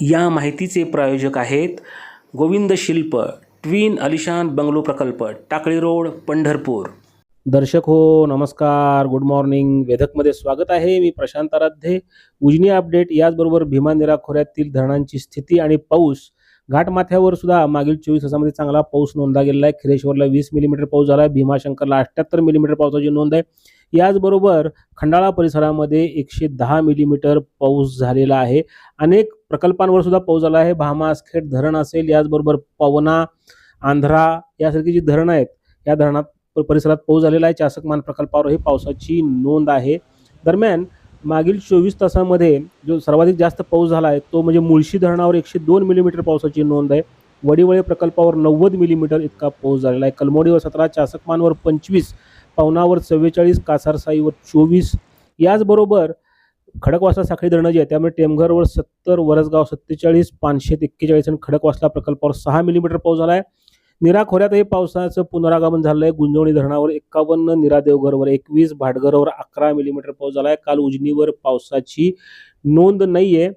या माहितीचे प्रायोजक आहेत गोविंद शिल्प ट्विन अलिशान बंगलो प्रकल्प टाकळी रोड पंढरपूर. दर्शक हो नमस्कार. Good morning. वेधकमध्ये स्वागत आहे. मी प्रशांत आराध्ये. उजनी अपडेट याचबरोबर भीमा निरा खोऱ्यातील धरणांची स्थिती आणि पाऊस. घाटमाथ्यावर सुद्धा मागील चोवीस तासामध्ये चांगला पाऊस नोंदला गेलेला आहे. खिरेश्वरला वीस मिलीमीटर पाऊस झाला आहे. भीमाशंकरला अठ्ठ्याहत्तर मिलीमीटर पावसाची नोंद आहे. याचबरोबर खंडाळा परिसरामध्ये एकशे दहा मिलीमीटर पाऊस झालेला आहे. अनेक प्रकल्पांवर सुद्धा पाऊस झाला आहे. भामासखेड धरण असेल याचबरोबर पवना आंध्रा यासारखी जी धरणं आहेत या धरणात परिसरात पाऊस झालेला आहे. चासकमान प्रकल्पावरही पावसाची नोंद आहे. दरम्यान मागील चोवीस तासामध्ये जो सर्वाधिक जास्त पाऊस झाला आहे तो म्हणजे मुळशी धरणावर एकशे दोन मिलीमीटर पावसाची नोंद आहे. वडिवळे प्रकल्पावर नव्वद मिलीमीटर इतका पाऊस झालेला आहे. कलमोडीवर सतरा चासकमानवर पंचवीस पवनावर चव्वेचाळीस कासारसाईवर चोवीस. याचबरोबर खडकवासला साखळी धरणं जी आहे त्यामुळे टेमघरवर सत्तर वरसगाव सत्तेचाळीस पाचशे एक्केचाळीस आणि खडकवासला प्रकल्पावर सहा मिलीमीटर पाऊस झाला आहे निरा खोऱ्यातही पावसाचं पुनरागमन झालं आहे गुंजवणी धरणावर एक्कावन्न निरा देवघरवर एकवीस भाटघरवर अकरा मिलीमीटर पाऊस झाला आहे काल उजनीवर पावसाची नोंद नाही आहे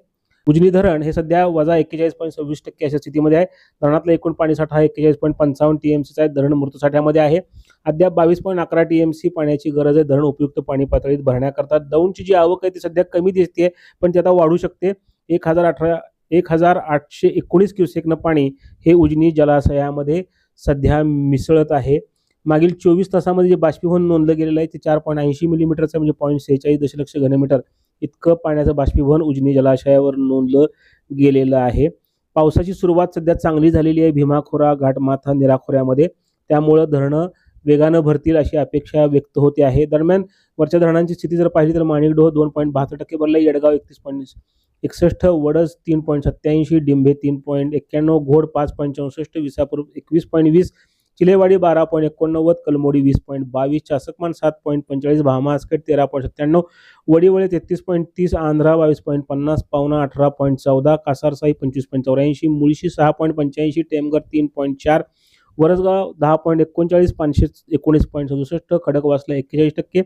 उजनी धरण हे सध्या वजा एक्केचाळीस पॉईंट सव्वीस टक्के अशा स्थितीमध्ये आहे. धरणातला एकूण पाणीसाठा एक्केचाळीस पॉईंट पंचावन्न टी एम सीचा आहे. धरण मृतसाठ्यामध्ये आहे. अद्याप बावीस पॉईंट अकरा टी एम सी पाण्याची गरज आहे. धरण उपयुक्त पाणी पातळीत भरण्याकरता दौंडची जी आवक आहे ती सध्या कमी दिसते पण ती आता वाढू शकते. एक हजार अठरा एक हजार आठशे एकोणीस क्युसेकनं पाणी हे उजनी जलाशयामध्ये सध्या मिसळत आहे. मागील चोवीस तासामध्ये जे बाष्पीभवन नोंदलं गेलेलं आहे ते चार पॉईंट ऐंशी मिलीमीटरचं म्हणजे पॉईंट सेहेचाळीस दशलक्ष घनमीटर. इतकं पाण्याचं बाष्पीभवन उजनी जलाशयावर नोंदलं गेलेलं आहे. पावसाची सुरुवात सध्या चांगली झालेली आहे भीमाखोरा घाटमाथा निराखोऱ्यामध्ये. त्यामुळं धरणं वेगानं भरतील अशी अपेक्षा व्यक्त होते आहे. दरम्यान वरच्या धरणांची स्थिती जर पाहिली तर माणिकडोह दोन पॉईंट बहात्तर टक्के भरला येडगाव एकतीस पॉईंट एकसष्ट वडस तीन पॉईंट सत्याऐंशी डिंभे तीन पॉईंट एक्क्याण्णव घोड पाच पॉईंट चौसष्ट विसापूर एकवीस पॉईंट वीस चिलेवाडी बारा पॉईंट एकोणनव्वद कलमोडी वीस पॉईंट बावीस चासकमान सात पॉईंट पंचेचाळीस भामासखेड तेरा पॉईंट सत्त्याण्णव वडीवळे तेहतीस पॉईंट तीस आंध्रा बावीस पॉईंट पन्नास पावना अठरा पॉईंट चौदा कासारसाई पंचवीस पॉईंट चौऱ्याऐंशी मुळशी सहा पॉईंट पंच्याऐंशी टेमघर तीन पॉईंट चार वरसगाव दहा पॉईंट एकोणचाळीस पाचशे एकोणीस पॉईंट सदुसष्ट खडकवासला एक्केचाळीस टक्के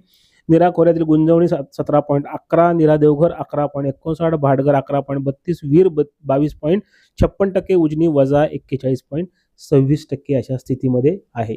निरा खोऱ्यातील गुंजवणी सात- सतरा पॉईंट अकरा निरा देवघर अकरा पॉईंट एकोणसाठ भाटघर अकरा पॉईंट बत्तीस वीर ब बावीस पॉईंट छप्पन टक्के उजनी वजा एक्केचाळीस पॉईंट सव्वीस टक्के अशा स्थितीमध्ये आहे.